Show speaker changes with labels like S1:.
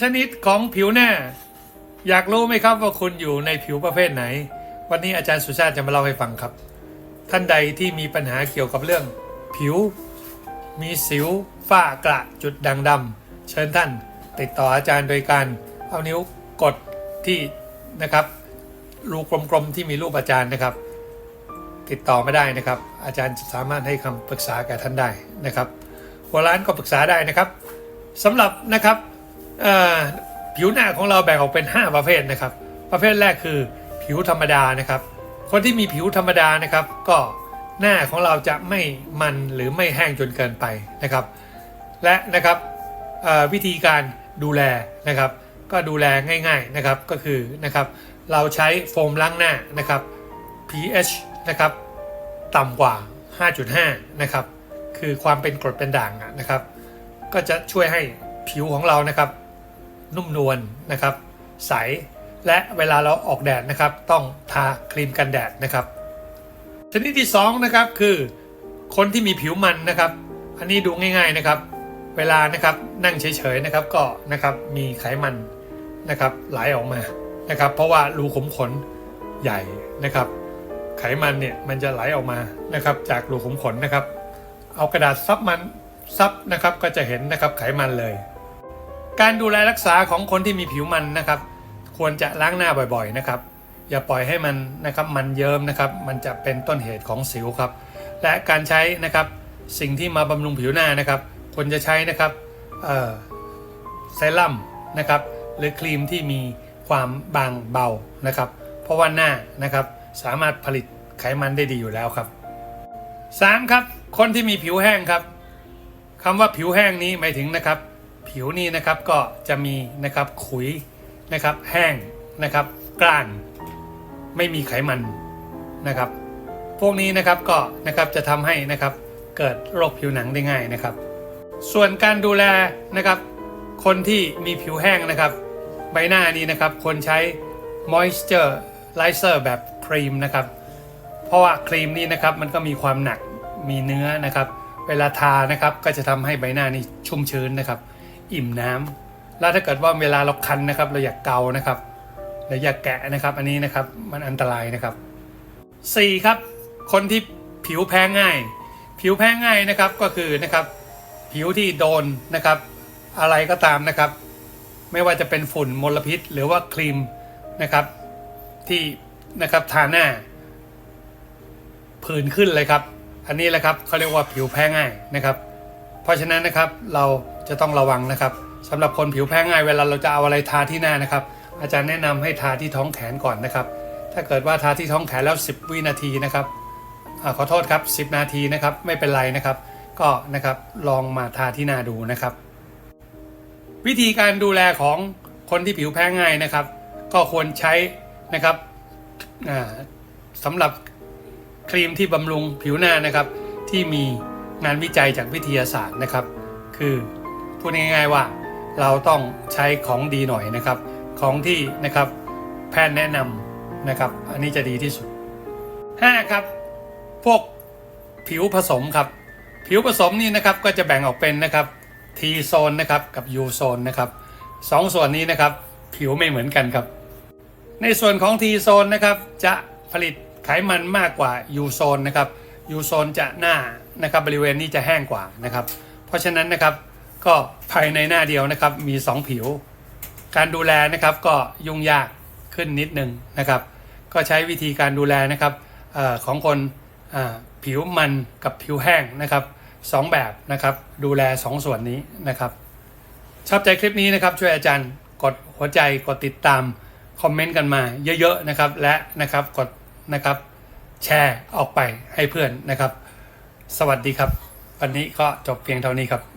S1: ชนิดของผิวหน้า อยากรู้ไหมครับว่าคุณอยู่ในผิวประเภทไหน วันนี้อาจารย์สุชาติจะมาเล่าให้ฟังครับ ท่านใดที่มีปัญหาเกี่ยวกับเรื่อง ผิว มีสิวฝ้ากระจุดด่างดำเชิญท่าน ติดต่ออาจารย์โดยการเอานิ้วกดที่นะครับรูกลมๆที่มีรูปอาจารย์นะครับ ติดต่อไม่ได้นะครับ อาจารย์จะสามารถให้คำปรึกษาแก่ท่านได้นะครับหัวร้านก็ปรึกษาได้นะครับสำหรับนะครับ ผิวหน้าของเราแบ่งออกเป็น 5 ประเภทนะครับ ประเภทแรกคือผิวธรรมดานะครับ คนที่มีผิวธรรมดานะครับ ก็หน้าของเราจะไม่มันหรือไม่แห้งจนเกินไปนะครับ และนะครับวิธีการดูแลนะครับ ก็ดูแลง่าย ๆนะครับก็คือนะครับ เราใช้โฟมล้างหน้านะครับ pH นะครับต่ำกว่า 5.5 นะครับ คือความเป็นกรดเป็นด่างนะครับ ก็จะช่วยให้ผิวของเรานะครับ นุ่มนวลนะครับ ใส และเวลาเราออกแดดนะครับ ต้องทาครีมกันแดดนะครับ ชนิดที่2นะครับคือคนที่มีผิวมันนะครับ อันนี้ดูง่าย ๆนะครับ เวลานะครับนั่งเฉยๆนะครับก็นะครับมีไขมันนะครับไหลออกมานะครับ เพราะว่ารูขุมขนใหญ่นะครับ ไขมันเนี่ยมันจะไหลออกมานะครับ จากรูขุมขนนะครับ เอากระดาษซับมันซับนะครับก็จะเห็นนะครับไขมันเลย การดูแลรักษาของคนที่มีผิวมันนะครับ ควรจะล้างหน้าบ่อยๆนะครับ อย่าปล่อยให้มันนะครับมันเยิ้มนะครับ มันจะเป็นต้นเหตุของสิวครับ และการใช้นะครับสิ่งที่มาบำรุงผิวหน้านะครับ ควรจะใช้นะครับเซรั่มนะครับหรือครีมที่มีความบางเบานะครับ เพราะว่าหน้านะครับสามารถผลิตไขมันได้ดีอยู่แล้วครับ 3. ครับคนที่มีผิวแห้งครับคำว่าผิวแห้งนี้หมายถึงนะครับ ผิวนี่นะครับก็จะมีนะครับขุยนะครับแห้งนะครับกร้าน ไม่มีไขมันนะครับ พวกนี้นะครับก็นะครับจะทำให้นะครับเกิดโรคผิวหนังได้ง่ายนะครับ ส่วนการดูแลนะครับ คนที่มีผิวแห้งนะครับ ใบหน้านี้นะครับควรใช้ moisturizer แบบครีมนะครับ เพราะว่าครีมนี่นะครับมันก็มีความหนักมีเนื้อนะครับ เวลาทานะครับก็จะทำให้ใบหน้านี่ชุ่มชื้นนะครับ อิ่มน้ำแล้วถ้าเกิดว่าเวลาเราคันนะครับ เราอยากเกานะครับหรืออยากแกะนะครับ อันนี้นะครับมันอันตรายนะครับ 4. ครับ คนที่ผิวแพ้ง่าย ผิวแพ้ง่ายนะครับก็คือนะครับ ผิวที่โดนนะครับ อะไรก็ตามนะครับ ไม่ว่าจะเป็นฝุ่นมลพิษ หรือว่าครีมนะครับ ที่นะครับทาหน้าผื่นขึ้นเลยครับ อันนี้แหละครับเขาเรียกว่าผิวแพ้ง่ายนะครับ เพราะฉะนั้นนะครับเราจะต้องระวังนะครับสำหรับคนผิวแพ้ง่ายเวลาเราจะเอาอะไรทาที่หน้านะครับ อาจารย์แนะนำให้ทาที่ท้องแขนก่อนนะครับ ถ้าเกิดว่าทาที่ท้องแขนแล้ว 10 วินาทีนะครับอขอโทษครับ 10 นาทีนะครับไม่เป็นไรนะครับ ก็นะครับลองมาทาที่หน้าดูนะครับ วิธีการดูแลของคนที่ผิวแพ้ง่ายนะครับ ก็ควรใช้นะครับสำหรับครีมที่บำรุงผิวหน้านะครับที่มี งานวิจัยจากวิทยาศาสตร์นะครับ คือพูดง่ายๆว่าเราต้องใช้ของดีหน่อยนะครับ ของที่นะครับแพทย์แนะนำนะครับ อันนี้จะดีที่สุด 5. ครับ พวกผิวผสมครับ ผิวผสมนี่นะครับก็จะแบ่งออกเป็นนะครับ T โซนนะครับกับ U โซนนะครับสองส่วนนี้นะครับ ผิวไม่เหมือนกันครับ ในส่วนของ T โซนนะครับจะผลิตไขมันมากกว่า U โซนนะครับ U โซนจะหน้านะครับบริเวณนี้จะแห้งกว่านะครับ เพราะฉะนั้นนะครับก็ภายในหน้าเดียวนะครับมี 2 ผิว การดูแลนะครับก็ยุ่งยากขึ้นนิดนึงนะครับ ก็ใช้วิธีการดูแลนะครับออของคนผิวมันกับผิวแห้งนะครับสองแบบนะครับดูแล2ส่วนนี้นะครับ ชอบใจคลิปนี้นะครับช่วยอาจารย์กดหัวใจกดติดตามคอมเมนต์กันมาเยอะๆนะครับและนะครับกดนะครับ แชร์ออกไปให้เพื่อนนะครับ สวัสดีครับ วันนี้ก็จบเพียงเท่านี้ครับ